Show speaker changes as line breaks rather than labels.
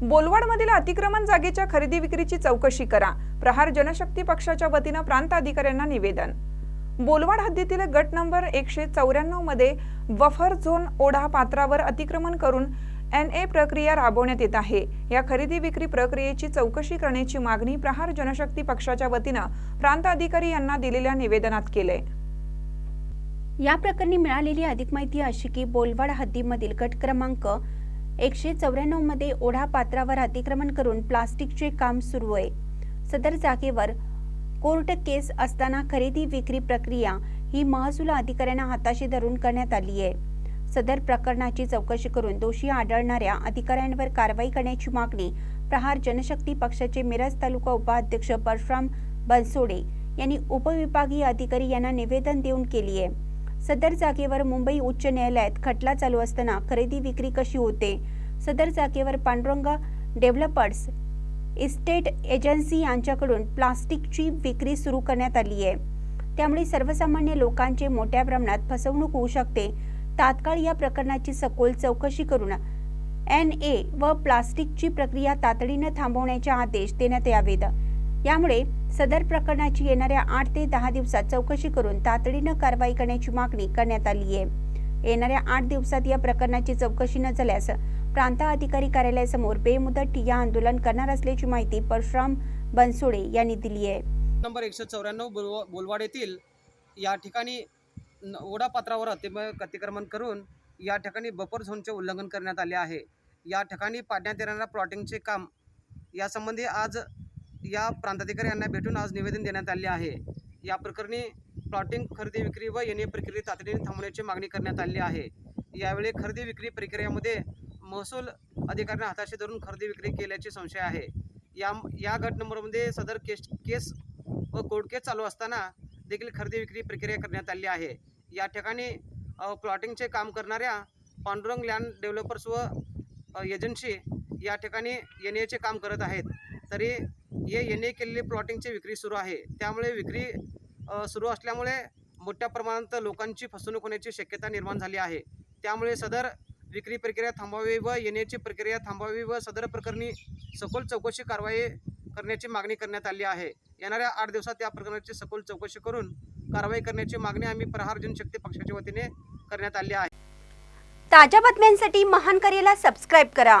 बोलवाडमधील अतिक्रमण जागेच्या खरेदी विक्रीची चौकशी करा. प्रहार जनशक्ती पक्षाच्या वतीनं प्रांत अधिकाऱ्यांना निवेदन. बोलवाड हद्दीतील गट नंबर एकशे चौऱ्याण्णवमध्ये बफर झोन ओढा पात्रावर अतिक्रमण करून एन ए प्रक्रिया राबवण्यात येत आहे. या खरेदी विक्री प्रक्रियेची चौकशी करण्याची मागणी प्रहार जनशक्ती पक्षाच्या वतीनं प्रांत अधिकारी यांना दिलेल्या निवेदनात केलंय.
या प्रकरणी मिळालेली अधिक माहिती अशी की बोलवाड हद्दीमधील गट क्रमांक एकशे चौऱ्याण्णवमध्ये ओढा पात्रावर अतिक्रमण करून प्लास्टिकचे काम सुरू आहे. सदर जागेवर कोर्ट केस असताना खरेदी विक्री प्रक्रिया ही महसूल अधिकाऱ्यांना हाताशी धरून करण्यात आली आहे. सदर प्रकरणाची चौकशी करून दोषी आढळणाऱ्या अधिकाऱ्यांवर कारवाई करण्याची मागणी प्रहार जनशक्ती पक्षाचे मिरज तालुका उपाध्यक्ष परशुराम बनसोडे यांनी उपविभागीय अधिकारी यांना निवेदन देऊन केली आहे. सदर जागेवर मुंबई उच्च न्यायालयात खटला चालू असताना खरेदी विक्री कशी होते? सदर जागेवर पांडुरंग डेव्हलपर्स इस्टेट एजन्सी यांच्याकडून प्लास्टिकची विक्री सुरू करण्यात आली आहे. त्यामुळे सर्वसामान्य लोकांचे मोठ्या प्रमाणात फसवणूक होऊ शकते. तात्काळ या प्रकरणाची सखोल चौकशी करून एन ए व प्लास्टिकची प्रक्रिया तातडीनं थांबवण्याचे आदेश देण्यात यावेत. यामुळे सदर प्रकरणाची येणाऱ्या आठ ते दहा दिवसात चौकशी करून तातडीनं कारवाई करण्याची मागणी करण्यात आली आहे. येणाऱ्या आठ दिवसात या प्रकरणाची चौकशी न झाल्यास प्रांत अधिकारी कार्यालयासमोर बेमुदत ठिय्या आंदोलन करणार असल्याची माहिती परशुराम बनसोडे यांनी दिली आहे.
नंबर एकशे चौऱ्याण्णव बोलवा बोलवाड येथील या ठिकाणी ओढापात्रावर अतिम अतिक्रमण करून या ठिकाणी बफर झोनचे उल्लंघन करण्यात आले आहे. या ठिकाणी पाडण्यात येणाऱ्या प्लॉटिंगचे काम यासंबंधी आज या प्रांताधिकारी यांना भेटून आज निवेदन देण्यात आले आहे. या प्रकरणी प्लॉटिंग खरेदी विक्री व येणे प्रक्रिया तातडीने थांबवण्याची मागणी करण्यात आली आहे. यावेळी खरेदी विक्री प्रक्रियेमध्ये महसूल अधिकाऱ्यांना हाताशी धरून खरेदी विक्री केल्याचे संशय आहे. या या गट नंबरमध्ये सदर केस केस व कोर्ट केस चालू असताना देखील खरेदी विक्री प्रक्रिया करण्यात आली आहे. या ठिकाणी प्लॉटिंगचे काम करणाऱ्या पांडुरंग लँड डेव्हलपर्स व एजन्सी या ठिकाणी एन एचे काम करत आहेत. तरी हे एन ए केलेले प्लॉटिंगची विक्री सुरू आहे. त्यामुळे विक्री सुरू असल्यामुळे मोठ्या प्रमाणात लोकांची फसवणूक होण्याची शक्यता निर्माण झाली आहे. त्यामुळे सदर विक्री प्रक्रिया थांबवावी व एन एची प्रक्रिया थांबवावी व सदर प्रकरणी सखोल चौकशी कारवाई करण्याची मागणी करण्यात आली आहे. येणाऱ्या आठ दिवसात या प्रकरणाची सखोल चौकशी करून कारवाई करण्याची मागणी आम्ही प्रहार जनशक्ती पक्षाच्या वतीने करण्यात आली आहे.
ताज्या बातम्यांसाठी महान करेला सबस्क्राईब करा.